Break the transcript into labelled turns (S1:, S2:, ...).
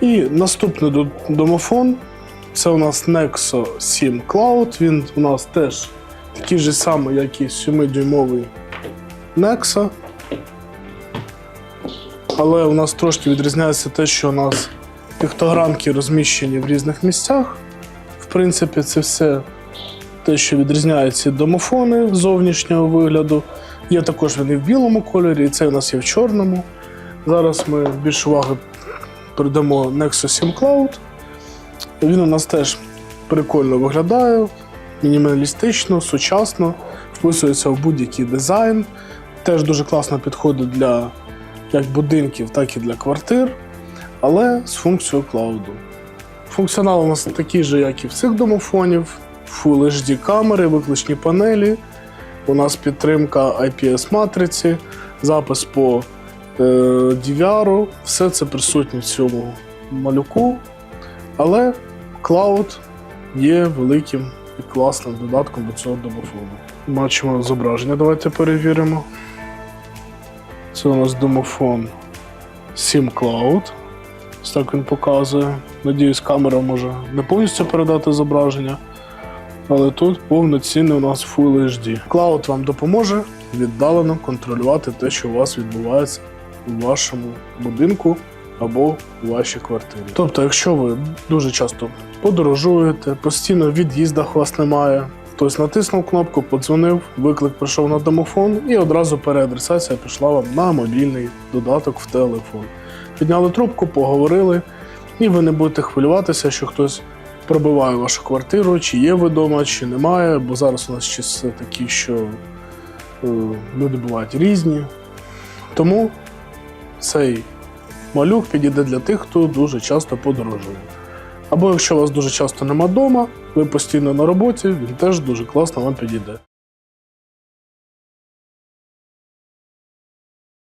S1: І наступний домофон це у нас Nexo 7 Cloud. Він у нас теж такий же самий, як і 7-дюймовий Nexo. Але у нас трошки відрізняється те, що у нас піктограмки розміщені в різних місцях. В принципі, це все те, що відрізняє ці домофони зовнішнього вигляду. Є також вони в білому кольорі, і це у нас є в чорному. Зараз ми більш уваги придамо Nexus 7 Cloud. Він у нас теж прикольно виглядає, мінімалістично, сучасно, вписується в будь-який дизайн. Теж дуже класно підходить для як будинків, так і для квартир, але з функцією клауду. Функціонал у нас такий же, як і в цих домофонів. Full HD камери, виключні панелі. У нас підтримка IPS-матриці, запис по е, DVR. Все це присутнє в цьому малюку. Але клауд є великим і класним додатком до цього домофону. Бачимо зображення, давайте перевіримо. Це у нас домофон SIM Cloud. Ось так він показує. Надіюсь, камера може не повністю передати зображення. Але тут повноцінний у нас Full HD. Cloud вам допоможе віддалено контролювати те, що у вас відбувається у вашому будинку або у вашій квартирі. Тобто, якщо ви дуже часто подорожуєте, постійно в від'їздах вас немає, хтось натиснув кнопку, подзвонив, виклик прийшов на домофон, і одразу переадресація пішла вам на мобільний додаток в телефон. Підняли трубку, поговорили, і ви не будете хвилюватися, що хтось пробиває вашу квартиру, чи є ви вдома, чи немає, бо зараз у нас часи такі, що е, люди бувають різні. Тому цей малюк підійде для тих, хто дуже часто подорожує. Або якщо вас дуже часто нема вдома, ви постійно на роботі, він теж дуже класно вам підійде.